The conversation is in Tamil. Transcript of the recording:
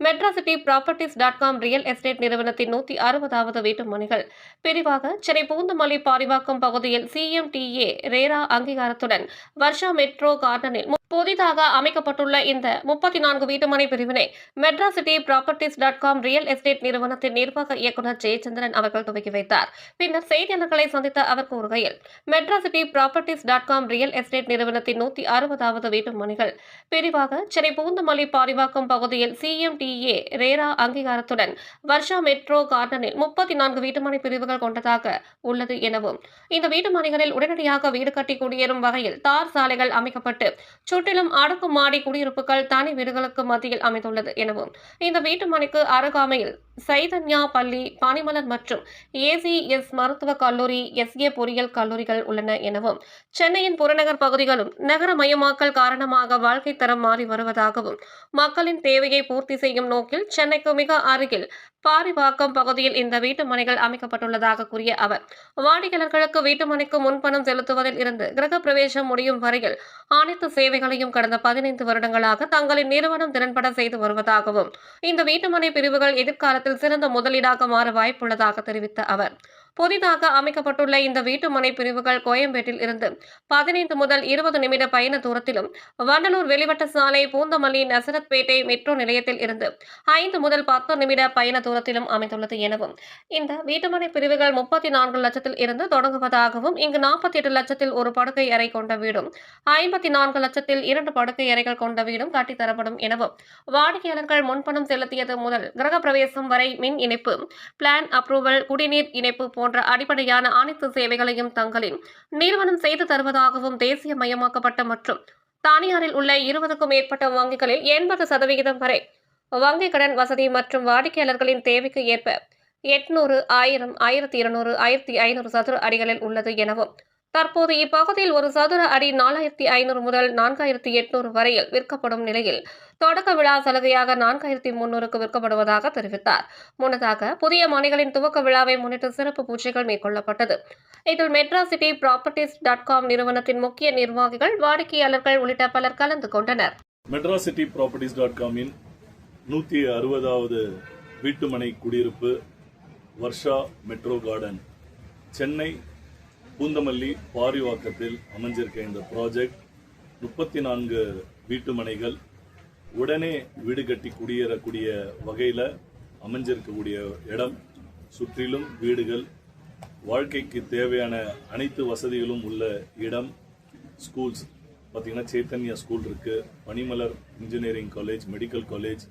Madrasiti properties dot com real estate நிறுவனத்தின் நூற்றி அறுபதாவது வீட்டு மனைகள். பிரிவாக சென்னை பூந்தமல்லி பாரிவாக்கம் பகுதியில் சிஎம்டிஏ ரேரா அங்கீகாரத்துடன் வர்ஷா மெட்ரோ கார்டனில் புதிதாக அமைக்கப்பட்டுள்ள இந்த முப்பத்தி நான்கு வீட்டுமனை பிரிவினை Madrasiti properties dot com real estate நிறுவனத்தின் நிர்வாக இயக்குநர் ஜெயச்சந்திரன் அவர்கள் துவக்கி வைத்தார். பின்னர் செய்தியாளர்களை சந்தித்த அவர் கூறுகையில் Madras city properties dot com real estate நிறுவனத்தின் நூற்றி அறுபதாவது வீட்டுமனைகள் பிரிவாக சென்னை பூந்தமல்லி பாரிவாக்கம் பகுதியில் சிஎம்டிஏ ரேரா அங்கீகாரத்துடன் வர்ஷா மெட்ரோ கார்டனில் முப்பத்தி நான்கு வீட்டுமனை பிரிவுகள் கொண்டதாக உள்ளது எனவும் இந்த வீட்டுமனைகளில் உடனடியாக வீடு கட்டி குடியேறும் வகையில் தார் சாலைகள் அமைக்கப்பட்டு சுற்றிலும் அடுக்குமாடி குடியிருப்புகள் தனி வீடுகளுக்கு மத்தியில் அமைந்துள்ளது எனவும் இந்த வீட்டுமனைக்கு அருகாமையில் சைதன்யா பள்ளி பானிமலர் மற்றும் ஏசிஎஸ் மருத்துவக் கல்லூரி எஸ்ஏ பொறியியல் கல்லூரிகள் உள்ளன எனவும் சென்னையின் புறநகர் பகுதிகளும் நகர மயமாக்கல் காரணமாக வாழ்க்கை தரம் மாறி வருவதாகவும் மக்களின் தேவையை பூர்த்தி செய்யும் நோக்கில் சென்னைக்கு மிக அருகில் பாரிவாக்கம் பகுதியில் இந்த வீட்டு மனைகள் அமைக்கப்பட்டுள்ளதாக கூறிய அவர் வாடிக்கையாளர்களுக்கு வீட்டு மனைக்கு முன்பணம் செலுத்துவதில் இருந்து கிரக பிரவேசம் முடியும் வரையில் அனைத்து சேவைகளையும் கடந்த பதினைந்து வருடங்களாக தங்களின் நிறுவனம் திறன்பட செய்து வருவதாகவும் இந்த வீட்டுமனை பிரிவுகள் எதிர்காலத்தில் சிறந்த முதலீடாக மாற வாய்ப்புள்ளதாக தெரிவித்த அவர். புதிதாக அமைக்கப்பட்டுள்ள இந்த வீட்டுமனை பிரிவுகள் கோயம்பேட்டில் இருந்து பதினைந்து முதல் இருபது நிமிட பயண தூரத்திலும் வண்டலூர் வெளிவட்ட சாலை பூந்தமல்லி நசரத்பேட்டை மெட்ரோ நிலையத்தில் இருந்து ஐந்து முதல் பத்து நிமிட பயண தூரத்திலும் அமைந்துள்ளது எனவும் இந்த வீட்டுமனை பிரிவுகள் முப்பத்தி நான்கு லட்சத்தில் இருந்து தொடங்குவதாகவும் இங்கு நாற்பத்தி எட்டு லட்சத்தில் ஒரு படுக்கை அறை கொண்ட வீடும் ஐம்பத்தி நான்கு லட்சத்தில் இரண்டு படுக்கை அறைகள் கொண்ட வீடும் கட்டித்தரப்படும் எனவும் வாடிக்கையாளர்கள் முன்பணம் செலுத்தியது முதல் கிரகப்பிரவேசம் வரை மின் இணைப்பு பிளான் அப்ரூவல் குடிநீர் இணைப்பு போன்ற அடிப்படையான அனைத்து சேவைகளையும் தங்களின் நிறுவனம் செய்து தருவதாகவும் தேசிய மயமாக்கப்பட்ட மற்றும் தனியாரில் உள்ள இருபதுக்கும் மேற்பட்ட வங்கிகளில் எண்பது சதவிகிதம் வரை வங்கிக் கடன் வசதி மற்றும் வாடிக்கையாளர்களின் தேவைக்கு ஏற்ப எட்நூறு ஆயிரம் ஆயிரத்தி இருநூறு ஆயிரத்தி ஐநூறு சதுர அடிகளில் உள்ளது எனவும் தற்போது இப்பகுதியில் ஒரு சதுர அடி நாலாயிரத்தி ஐநூறு முதல் நான்காயிரத்தி எட்நூறு வரையில் விற்கப்படும் நிலையில் தொடக்க விழா சலுகையாக நான்காயிரத்தி முன்னூறுக்கு விற்கப்படுவதாக தெரிவித்தார். முன்னதாக புதிய மனைகளின் துவக்க விழாவை முன்னிட்டு சிறப்பு பூஜைகள் மேற்கொள்ளப்பட்டது. இதில் metro city properties dot com நிறுவனத்தின் முக்கிய நிர்வாகிகள் வாடிக்கையாளர்கள் உள்ளிட்ட பலர் கலந்து கொண்டனர். மெட்ராசிட்டி ப்ராப்பர்ட்டிஸ் டாட் காமின் நூற்றி அறுபதாவது வீட்டுமனை குடியிருப்பு வர்ஷா மெட்ரோ கார்டன் சென்னை பூந்தமல்லி பாரிவாக்கத்தில் அமைஞ்சிருக்க இந்த ப்ராஜெக்ட் முப்பத்தி நான்கு வீட்டுமனைகள் உடனே வீடு கட்டி குடியேறக்கூடிய வகையில் அமைஞ்சிருக்கக்கூடிய இடம். சுற்றிலும் வீடுகள். வாழ்க்கைக்கு தேவையான அனைத்து வசதிகளும் உள்ள இடம். ஸ்கூல்ஸ் பார்த்தீங்கன்னா சைத்தன்யா ஸ்கூல் இருக்குது Panimalar engineering college medical college